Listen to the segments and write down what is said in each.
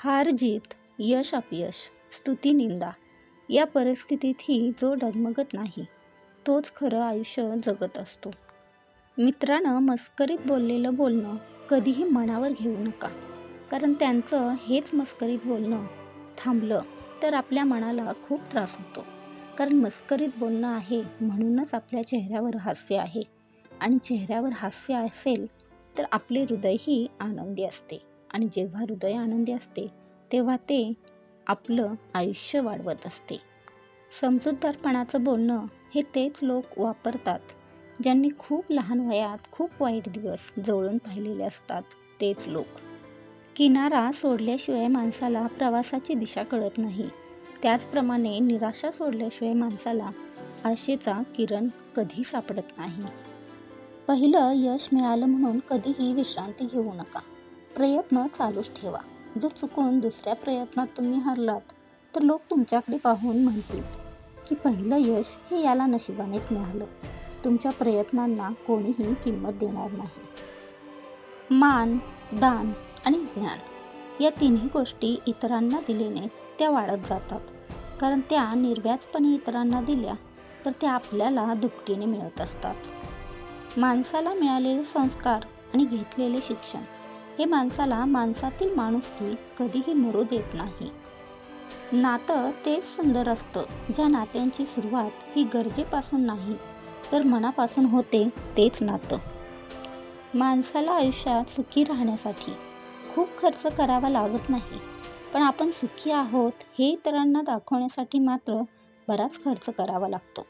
हार जीत यश अपयश स्तुती निंदा या परिस्थितीतही जो डगमगत नाही तोच खरं आयुष्य जगत असतो. मित्रानं मस्करीत बोललेलं बोलणं कधीही मनावर घेऊ नका कारण त्यांचं हेच मस्करीत बोलणं थांबलं तर आपल्या मनाला खूप त्रास होतो. कारण मस्करीत बोलणं आहे म्हणूनच आपल्या चेहऱ्यावर हास्य आहे. आणि चेहऱ्यावर हास्य असेल तर आपले हृदयही आनंदी असते. आणि जेव्हा हृदय आनंदी असते तेव्हा ते आपलं आयुष्य वाढवत असते. समजूतदारपणाचं बोलणं हे तेच लोक वापरतात ज्यांनी खूप लहान वयात खूप वाईट दिवस जवळून पाहिलेले असतात. तेच लोक. किनारा सोडल्याशिवाय माणसाला प्रवासाची दिशा कळत नाही. त्याचप्रमाणे निराशा सोडल्याशिवाय माणसाला आशेचा किरण कधी सापडत नाही. पहिलं यश मिळालं म्हणून कधीही विश्रांती घेऊ नका. प्रयत्न चालूच ठेवा. जर चुकून दुसऱ्या प्रयत्नात तुम्ही हरलात तर लोक तुमच्याकडे पाहून म्हणतील की पहिलं यश हे याला नशिबानेच मिळालं. तुमच्या प्रयत्नांना कोणीही किंमत देणार नाही. मान दान आणि ज्ञान या तिन्ही गोष्टी इतरांना दिल्याने त्या वाढत जातात. कारण त्या निर्व्याजपणे इतरांना दिल्या तर त्या आपल्याला दुपटीने मिळत असतात. माणसाला मिळालेले संस्कार आणि घेतलेले शिक्षण हे माणसाला माणसातील माणुसकी कधीही मरू देत नाही. नातं तेच सुंदर असतं. ज्या नात्यांची सुरुवात ही गरजेपासून नाही तर मनापासून होते तेच नातं. माणसाला आयुष्यात सुखी राहण्यासाठी खूप खर्च करावा लागत नाही. पण आपण सुखी आहोत हे इतरांना दाखवण्यासाठी मात्र बराच खर्च करावा लागतो.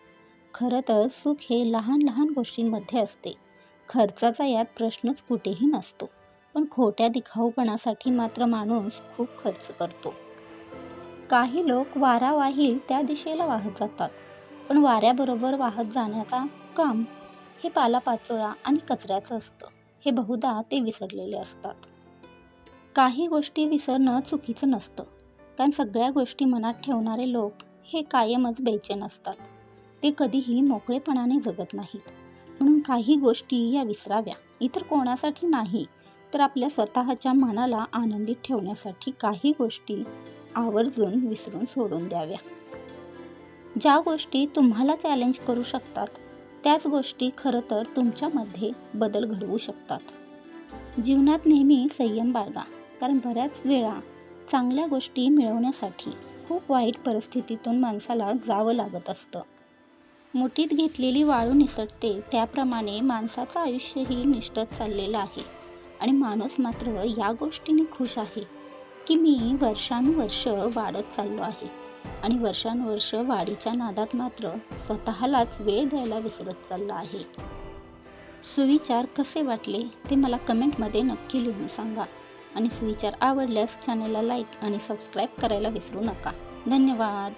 खरं तर सुख हे लहान लहान गोष्टींमध्ये असते. खर्चाचा यात प्रश्नच कुठेही नसतो. पण खोट्या दिखाऊपणासाठी मात्र माणूस खूप खर्च करतो. काही लोक वारा वाहील त्या दिशेला वाहत जातात. पण वाऱ्याबरोबर वाहत जाण्याचा काम हे पालापाचोळा आणि कचऱ्याचं असतं. हे बहुधा ते विसरलेले असतात. काही गोष्टी विसरणं चुकीचं नसतं. कारण सगळ्या गोष्टी मनात ठेवणारे लोक हे कायमच बेचैन असतात. ते कधीही मोकळेपणाने जगत नाहीत. म्हणून काही गोष्टी या विसराव्या. इतर कोणासाठी नाही. तर आपल्या स्वतःच्या मनाला आनंदित ठेवण्यासाठी काही गोष्टी आवर्जून विसरून सोडून द्याव्या. ज्या गोष्टी तुम्हाला चॅलेंज करू शकतात त्याच गोष्टी खरं तर तुमच्यामध्ये बदल घडवू शकतात. जीवनात नेहमी संयम बाळगा कारण बऱ्याच वेळा चांगल्या गोष्टी मिळवण्यासाठी खूप वाईट परिस्थितीतून माणसाला जावं लागत असतं. मुठीत घेतलेली वाळू निसटते त्याप्रमाणे माणसाचं आयुष्यही निष्ठत चाललेलं आहे. आणि माणूस मात्र या गोष्टीने खुश आहे की मी वर्षानुवर्ष वाढत चाललो आहे. आणि वर्षानुवर्ष वाढीच्या नादात मात्र स्वतःलाच वेळ द्यायला विसरत चालला आहे. सुविचार कसे वाटले ते मला कमेंटमध्ये नक्की लिहून सांगा. आणि सुविचार आवडल्यास चॅनलला लाईक आणि सबस्क्राईब करायला विसरू नका. धन्यवाद.